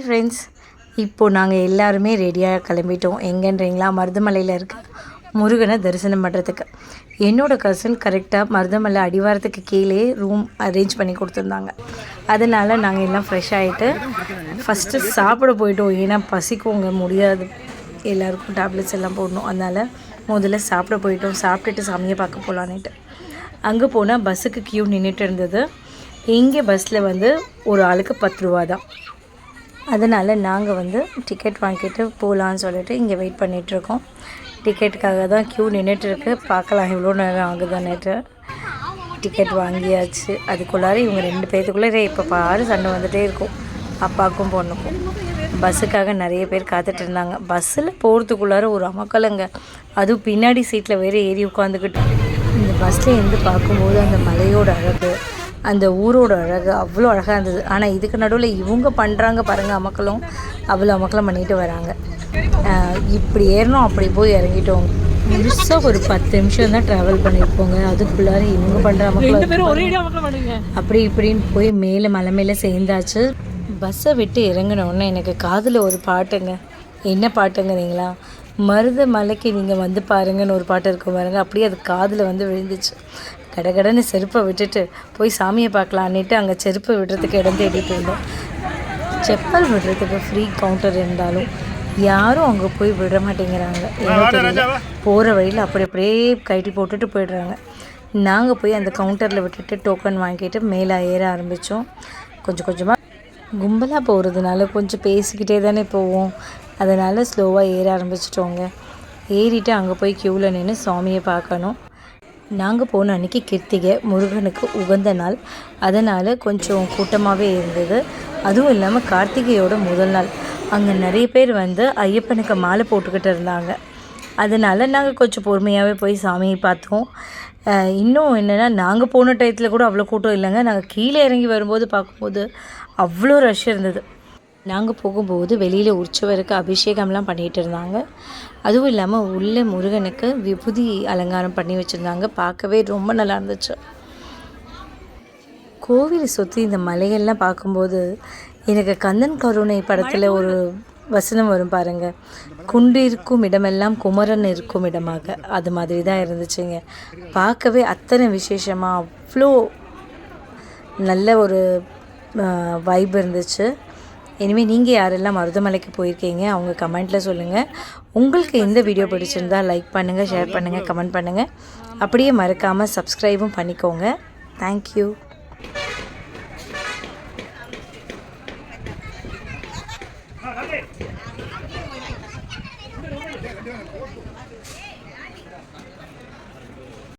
Friends இப்போது நாங்கள் எல்லாருமே ரெடியாக கிளம்பிட்டோம். எங்கன்றீங்களா? மருதமலையில் இருக்க. முருகனை தரிசனம் பண்ணுறதுக்கு என்னோட கசின் கரெக்டாக மருதமலை அடிவாரத்துக்கு கீழே ரூம் அரேஞ்ச் பண்ணி கொடுத்துருந்தாங்க. அதனால் நாங்கள் எல்லாம் ஃப்ரெஷ் ஆகிட்டு ஃபஸ்ட்டு சாப்பிட போயிட்டோம். ஏன்னா பசிக்குங்க முடியாது. எல்லாருக்கும் டேப்லெட்ஸ் எல்லாம் போடணும். அதனால் முதல்ல சாப்பிட போயிட்டோம். சாப்பிட்டுட்டு சாமியை பார்க்க போகலான்னுட்டு அங்கே போனால் பஸ்ஸுக்கு க்யூ நின்றுட்டு இருந்தது. இங்கே பஸ்ஸில் வந்து ஒரு ஆளுக்கு பத்து ரூபா தான். அதனால் நாங்கள் வந்து டிக்கெட் வாங்கிட்டு போகலான்னு சொல்லிட்டு இங்கே வெயிட் பண்ணிகிட்ருக்கோம் டிக்கெட்டுக்காக தான் க்யூ நின்றுட்டுருக்கு பார்க்கலாம் எவ்வளோ நேரம் ஆகுதுன்னுட்டு டிக்கெட் வாங்கியாச்சு. அதுக்குள்ளார இவங்க ரெண்டு பேர்த்துக்குள்ளே இப்போ பாரு சண்டை வந்துகிட்டே இருக்கும். அப்பாவுக்கும் பொண்ணுக்கும். பஸ்ஸுக்காக நிறைய பேர் காத்துட்டு இருந்தாங்க. பஸ்ஸில் போகிறதுக்குள்ளார ஒரு அமக்கலங்க. அதுவும் பின்னாடி சீட்டில் வேறு ஏறி உட்காந்துக்கிட்டு. இந்த பஸ்ஸில் இருந்து பார்க்கும்போது அந்த மலையோட அழகு. அந்த ஊரோட அழகு அவ்வளோ அழகாக இருந்தது. ஆனால் இதுக்கு நடுவில் இவங்க பண்ணுறாங்க பாருங்கள் அமக்கலும் அவ்வளோ அமக்கலம் பண்ணிட்டு வராங்க. இப்படி ஏறணும் அப்படி போய் இறங்கிட்டோம். முழுசாக ஒரு பத்து நிமிஷம் தான் ட்ராவல் பண்ணியிருப்போங்க அதுக்குள்ளார இவங்க பண்ணுற அமக்கலம் அப்படி இப்படின்னு போய் மேலே மலை மேலே சேர்ந்தாச்சு. பஸ்ஸை விட்டு இறங்கின உடனே எனக்கு காதில் ஒரு பாட்டுங்க. என்ன பாட்டுங்கிறீங்களா மருத மலைக்கு நீங்கள் வந்து பாருங்கன்னு ஒரு பாட்டு இருக்கும் பாருங்க. அப்படியே அது காதில் வந்து விழுந்துச்சு. கடகடன்னு செருப்பை விட்டுட்டு போய் சாமியை பார்க்கலான்னுட்டு அங்கே செருப்பை விடுறதுக்கு இடம் தேடிட்டு இருந்தோம். செப்பல் விடுறதுக்கு ஃப்ரீ கவுண்டர் இருந்தாலும் யாரும் அங்கே போய் விட மாட்டேங்கிறாங்க. போகிற வழியில் அப்படி அப்படியே கைட்டி போட்டுட்டு போயிடுறாங்க. நாங்கள் போய் அந்த கவுண்டரில் விட்டுட்டு டோக்கன் வாங்கிட்டு மேலே ஏற ஆரம்பித்தோம் கொஞ்சம் கொஞ்சமாக கும்பலாக போகிறதுனால கொஞ்சம் பேசிக்கிட்டே தானே போவோம். அதனால் ஸ்லோவாக ஏற ஆரம்பிச்சிட்டோங்க. ஏறிட்டு அங்கே போய் க்யூவில் நின்று சுவாமியை பார்க்கணும். நாங்கள் போன அன்றைக்கி கிருத்திகை முருகனுக்கு உகந்த நாள். அதனால் கொஞ்சம் கூட்டமாகவே இருந்தது. அதுவும் இல்லாமல் கார்த்திகையோட முதல் நாள். அங்கே நிறைய பேர் வந்து ஐயப்பனுக்கு மாலை போட்டுக்கிட்டு இருந்தாங்க. அதனால் நாங்கள் கொஞ்சம் பொறுமையாகவே போய் சாமியை பார்த்தோம். இன்னும் என்னென்னா நாங்கள் போன டயத்தில் கூட அவ்வளோ கூட்டம் இல்லைங்க. நாங்கள் கீழே இறங்கி வரும்போது பார்க்கும்போது அவ்வளோ ரஷ் இருந்தது. நாங்கள் போகும்போது வெளியில் உற்சவருக்கு அபிஷேகம்லாம் பண்ணிகிட்டு இருந்தாங்க. அதுவும் இல்லாமல் உள்ளே முருகனுக்கு விபூதி அலங்காரம் பண்ணி வச்சுருந்தாங்க. பார்க்கவே ரொம்ப நல்லா இருந்துச்சு. கோவிலை சுற்றி இந்த மலைகள்லாம் பார்க்கும்போது எனக்கு கந்தன் கருணை படத்தில் ஒரு வசனம் வரும் பாருங்க. குண்டு இருக்கும் இடமெல்லாம் குமரன் இருக்கும் இடமாக. அது மாதிரி தான் இருந்துச்சுங்க. பார்க்கவே அத்தனை விசேஷமாக அவ்வளோ நல்ல ஒரு வைப் இருந்துச்சு. இனிமேல் நீங்கள் யாரெல்லாம் மருதமலைக்கு போயிருக்கீங்க அவங்க கமெண்ட்டில் சொல்லுங்கள் உங்களுக்கு எந்த வீடியோ பிடிச்சிருந்தா லைக் பண்ணுங்கள் ஷேர் பண்ணுங்கள் கமெண்ட் பண்ணுங்கள் அப்படியே மறக்காமல் சப்ஸ்கிரைபும் பண்ணிக்கோங்க. தேங்க்யூ